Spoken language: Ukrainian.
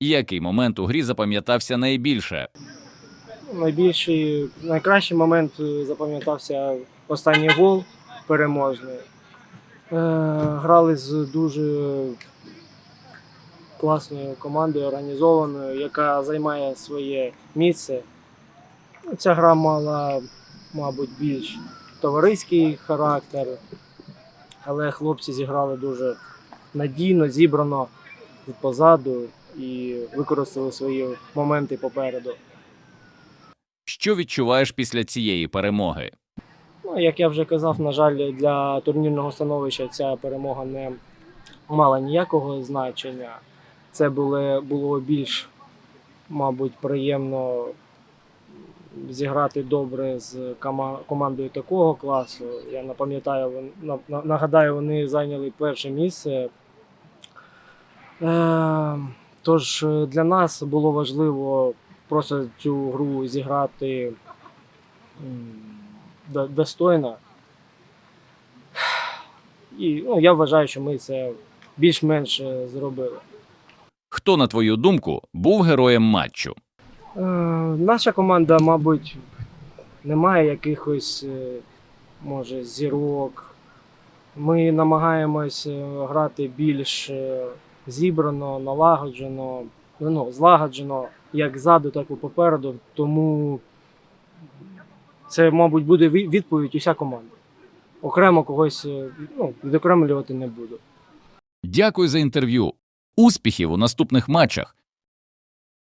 Який момент у грі запам'ятався найбільше? Найбільший, найкращий момент е, запам'ятався останній гол переможний. Е, грали з дуже класною командою, організованою, яка займає своє місце. Ця гра мала, мабуть, більш товариський характер, але хлопці зіграли дуже надійно, зібрано позаду і використали свої моменти попереду. Що відчуваєш після цієї перемоги? Ну, як я вже казав, на жаль, для турнірного становища ця перемога не мала ніякого значення. Це було, було більш, мабуть, приємно зіграти добре з командою такого класу. Я не пам'ятаю, вон- на- на- нагадаю, вони зайняли перше місце. Тож е, для нас було важливо просто цю гру зіграти достойно. І ну, я вважаю, що ми це більш-менш е, зробили. Хто, на твою думку, був героєм матчу? Е, наша команда, мабуть, не має якихось, е, може, зірок. Ми намагаємось грати більш зібрано, налагоджено, ну, злагоджено як ззаду, так і попереду. Тому це, мабуть, буде відповідь уся команда. Окремо когось е, ну, відокремлювати не буду. Дякую за інтерв'ю. Успіхів у наступних матчах.